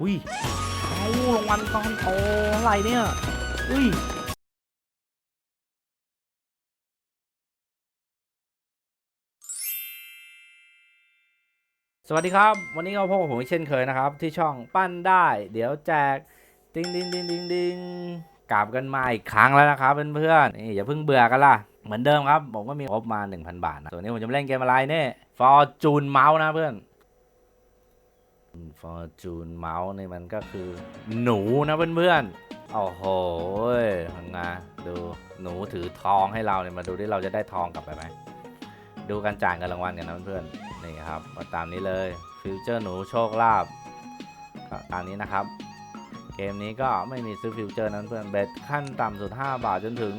อุ้ยเอารางวัลก้อนโตอะไรเนี่ย อุ้ยสวัสดีครับ วันนี้ก็พบกับผมอีกเช่นเคยนะครับ ที่ช่องปั้นได้ เดี๋ยวแจกดิงดิงดิงดิงดิงกลับกันมาอีกครั้งแล้วนะครับเพื่อนๆนี่อย่าเพิ่งเบื่อกันล่ะ เหมือนเดิมครับ ผมก็มีงบมา 1,000 บาทนะส่วนนี้ผมจะมาเล่นเกมอะไรเนี่ยฟอร์จูนเมาส์นะเพื่อน ฟอร์จูนเมาส์นี่มันก็คือ หนูนะเพื่อนๆโอ้โหทำไงดูหนูถือทองให้เราเนี่ยมาดูที่เราจะได้ทองกลับไปไหมดูการจ่ายเงินรางวัลกันนะเพื่อนๆนี่ครับมาตามนี้เลยฟิวเจอร์หนูโชคลาภก็ตามนี้นะครับ เกมนี้ก็ไม่มีซื้อฟิวเจอร์นั้นเพื่อนเบ็ดขั้นต่ำสุด 5 บาทจนถึง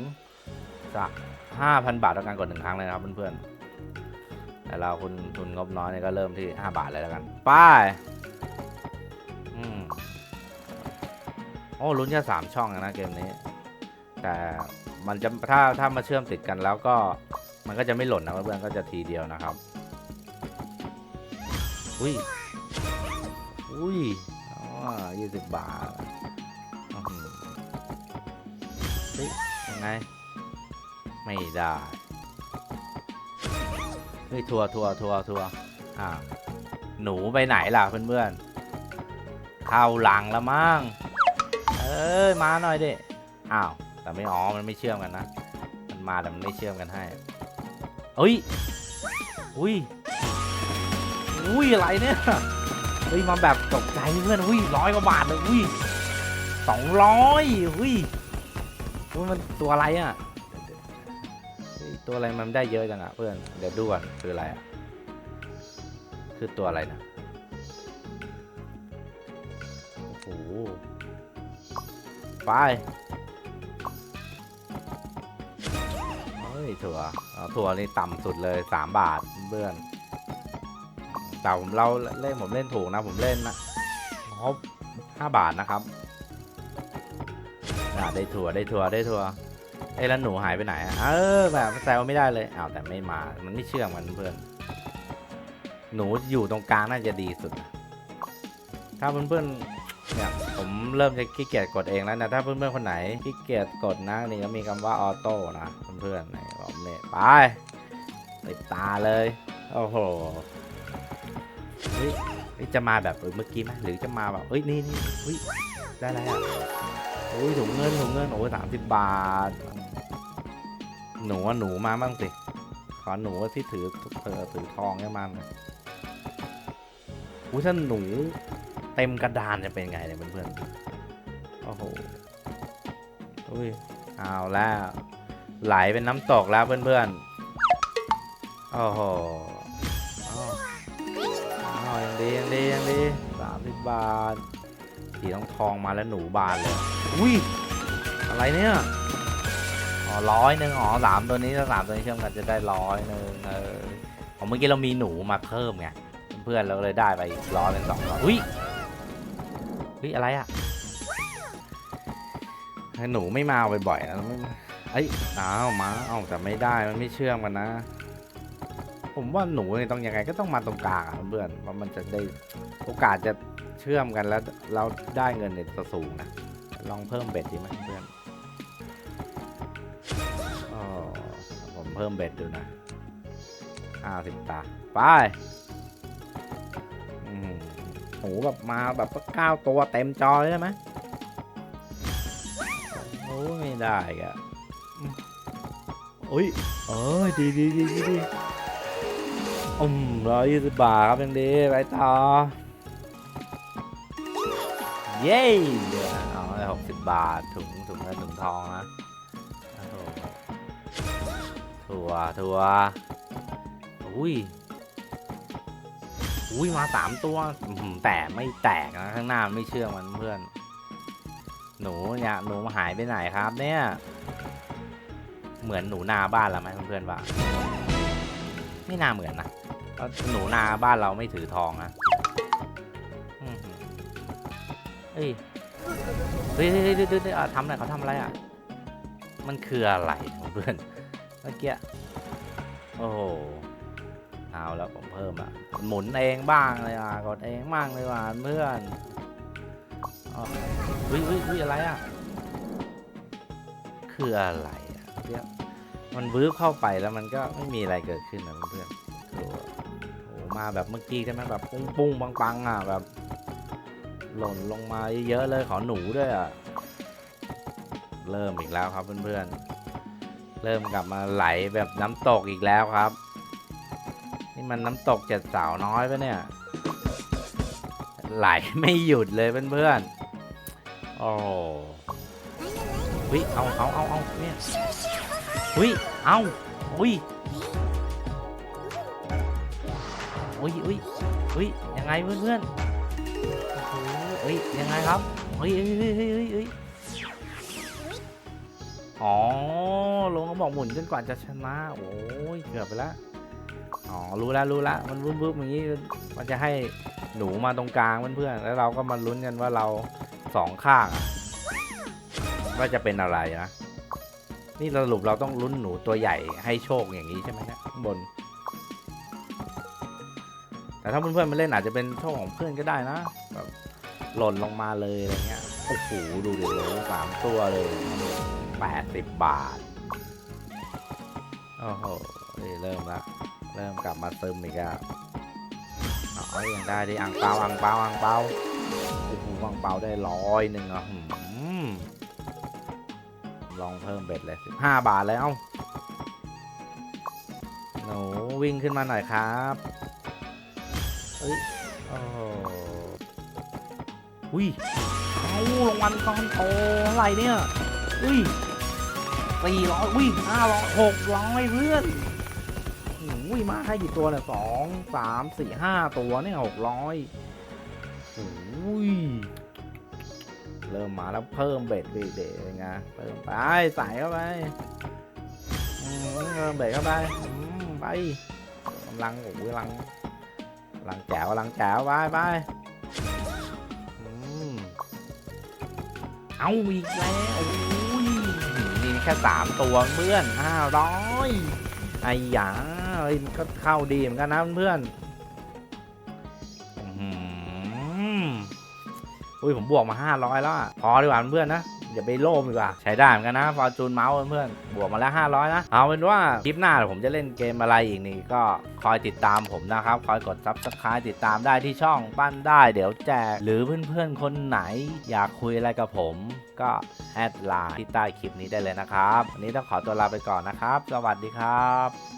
จะ5,000 บาทต่อการกดหนึ่งครั้งเลยนะครับเพื่อนๆแต่เราคุณทุนงบน้อยเนี่ยก็เริ่มที่ 5 บาทเลยแล้วกัน ไป้ อ้ลุ้นแค่สามช่องนะเกมนี้ แต่มันจะถ้าถ้ามาเชื่อมติดกันแล้วก็มันก็จะไม่หล่นนะเพื่อนก็จะทีเดียวนะครับ อุ้ย อุ้ยอ๋อยี่สิบบาทเฮ้ยยังไง ไม่ได้ เฮ้ย ทัวร์ทัวร์ทัวร์ทัวร์อ่า หนูไปไหนล่ะเพื่อนๆ เข้าหลังล้วมั้ง เอ้ยมาหน่อยดิอ้าวแต่ไม่อ๋อมันไม่เชื่อมกันนะ มันมาแต่มันไม่เชื่อมกันให้เฮ้ยอุ้ยอุ้ยอะไรเนี่ยเฮ้ยมาแบบตกใจเพื่อนอุ้ยร้อยกว่าบาทเลยอุ้ยสองร้อยอุ้ยอุ้ยมันตัวอะไรอะตัวอะไรมันได้เยอะจังอะเพื่อนเดี๋ยวดูก่อนคืออะไรอะคือตัวอะไรนะ ไปเฮ้ยถั่วเอาถั่วนี่ต่ำสุดเลย3บาทเพื่อนแต่ผมเราเล่นผมเล่นถูกนะ ผมเล่นนะครบ5บาทนะครับได้ถั่วได้ถั่วได้ถั่วเอ้ยแล้วหนูหายไปไหนอะเออแบบแซวไม่ได้เลยอ้าวแต่ไม่มา มันไม่เชื่อมกันเพื่อน หนูอยู่ตรงกลางน่าจะดีสุด ถ้าเพื่อนๆ เนี่ยผมเริ่มจะขี้เกียจกดเองแล้วนะถ้าเพื่อนๆคนไหนขี้เกียจกดนะนี่ก็มีคำว่าออโต้นะเพื่อนๆไหนผมเนี่ยไปติดตาเลยโอ้โหเฮ้ยจะมาแบบเออเมื่อกี้ไหมหรือจะมาแบบเอ้ยนี่นี่เฮ้ยได้อะไรอะโอ้ยถุงเงินถุงเงินโอ้ยสามสิบบาท หนูหนูมาบ้างสิขอหนูที่ถือเธอถือทองให้มันอุ้ยถ้าหนู เต็มกระดานจะเป็นไงเนี่ยเพื่อนๆ โอ้โห อุ้ย เอาแล้ว ไหลเป็นน้ำตกแล้วเพื่อนๆ โอ้โหอ้าวอ้าวยังดียังดียังดีสามสิบบาทสีทองทองมาแล้วหนูบานเลย อุ้ย อะไรเนี่ย อ๋อร้อยหนึ่งอ๋อสามตัวนี้ถ้าสามตัวนี้เชื่อมกันจะได้ร้อยหนึ่งเออของเมื่อกี้เรามีหนูมาเพิ่มไงเพื่อนเราเลยได้ไปอีกร้อยเป็นสองร้อยอุ้ย อุ้ยอะไรอะให้หนูไม่มาบ่อยๆนะไอ้อ้าวมาเอาแต่ไม่ได้มันไม่เชื่อมกันนะ ผมว่าหนูเนี่ยต้องยังไงก็ต้องมาตรงกลางเพื่อนเพราะมันจะได้โอกาสจะเชื่อมกันแล้ว เราได้เงินเนี่ยจะสูงนะลองเพิ่มเบ็ดดีไหมเพื่อนอ๋อผมเพิ่มเบ็ดดูนะห้าสิบตา ไป โหแบบมาแบบเก้าตัวเต็มจอเลยใช่ไหมโอ้ยไม่ได้แกอืมโอ้ยเอ้ยดีดีดีดีดีอืมร้อยยี่สิบบาทครับยังดีไปต่อ เย้เดี๋ยวนะเอาหกสิบบาทถุงถุงเงินถุงทองนะโอ้โหถั่วถั่วอุ้ย อุ้ยมาสามตัวแต่ไม่แตกนะข้างหน้าไม่เชื่อมันเพื่อน หนูเนี่ยหนูหายไปไหนครับ เนี่ย เหมือนหนูนาบ้านเราไหมเพื่อนๆว่าไม่น่าเหมือนนะหนูนาบ้านเราไม่ถือทองนะเฮ้ยเฮ้ยเฮ้ยเฮ้ยเฮ้ยทำอะไรเขาทำอะไรอะ มันคืออะไรเพื่อนเมื่อกี้โอ้โห เอาแล้วผมเพิ่มอะหมุนเองบ้างเลยอะกดเองบ้างเลยว่ะเพื่อนอ๋ออุ้ยอุ้ยอุ้ยอะไรอะ คืออะไรอะเดี๋ยวมันวืบเข้าไปแล้วมันก็ไม่มีอะไรเกิดขึ้นนะเพื่อนๆโอ้โหโอ้โหมาแบบเมื่อกี้ใช่ไหมแบบปุ้งปุ้งปังปังๆอะแบบ หล่นลงมาเยอะๆเลยขอหนูด้วยอะ เริ่มอีกแล้วครับเพื่อนๆเริ่มกลับมาไหลแบบน้ำตกอีกแล้วครับ นี่มันน้ำตกเจ็ดสาวน้อยปะเนี่ย ไหลไม่หยุดเลยเพื่อนๆ โอ้วิเอาเอาเอาเอาเนี่ยวิเอาอุ้ยอุ้ยอุ้ยอุ้ยยังไงเพื่อนๆโอ้โหเอ้ยยังไงครับเฮ้ยเฮ้ยเฮ้ยเฮ้ยเฮ้ยเฮ้ยอ๋อลงเขาบอกหมุนจนกว่าจะชนะ โอ้ยเกือบไปแล้ว อ๋อ รู้แล้วรู้แล้วมันวึบวึบอย่างนี้ มันจะให้หนูมาตรงกลางเพื่อนๆ แล้วเราก็มาลุ้นกันว่าเราสองข้างว่าจะเป็นอะไรนะ นี่สรุปเราต้องลุ้นหนูตัวใหญ่ให้โชคอย่างนี้ใช่ไหมนะข้างบน แต่ถ้าเพื่อนๆมาเล่นอาจจะเป็นโชคของเพื่อนก็ได้นะแบบหล่นลงมาเลยอะไรเงี้ย โอ้โห ดูเดี๋ยวเลสามตัวเลยแปดสิบบาท โอ้โหเริ่มละ เริ่มกลับมาซึมอีกแล้วเอายังได้ดิอังเปาอังเปาอังเปาโอ้โหอังเปาได้ร้อยหนึ่งอะหืมลองเพิ่มเบ็ดเลยสิบห้าบาทแล้วหนูวิ่งขึ้นมาหน่อยครับเอ้ยโอ้โหอุ้ยเอารางวัลก้อนโตเท่าไหร่เนี่ย อุ้ยสี่ร้อยอุ้ยห้าร้อยหกร้อยเพื่อน อุ้ยมาให้กี่ตัวเนี่ยสองสามสี่ห้าตัวเนี่ยหกร้อยโอ้ยเริ่มมาแล้วเพิ่มเบ็ดเบ็ดเด็ไงเพิ่มไปใส่เข้าไปเพิ่มเบ็ดเข้าไปไปกำลังโอ้ยกำลังกำลังแจ๋วกำลังแจ๋วไปไปเอาอีกแล้วอุ้ยมีแค่สามตัวเพื่อนห้าร้อยไอ้หยา เอ้ยมันก็เข้าดีเหมือนกันนะเพื่อนๆอื้อหืออุ้ยผมบวกมา 500 แล้วอะพอดีกว่าเพื่อนๆนะอย่าไปโลภดีกว่าใช้ได้เหมือนกันนะฟอร์จูนเมาส์เพื่อนๆบวกมาแล้ว 500 นะ เอาเป็นว่าคลิปหน้าผมจะเล่นเกมอะไรอีกนี่ก็คอยติดตามผมนะครับ คอยกด subscribe ติดตามได้ที่ช่องปั้นได้เดี๋ยวแจก หรือเพื่อนๆ คนไหน อยากคุยอะไรกับผม ก็แอดไลน์ที่ใต้คลิปนี้ได้เลยนะครับวันนี้ต้องขอตัวลาไปก่อนนะครับ สวัสดีครับ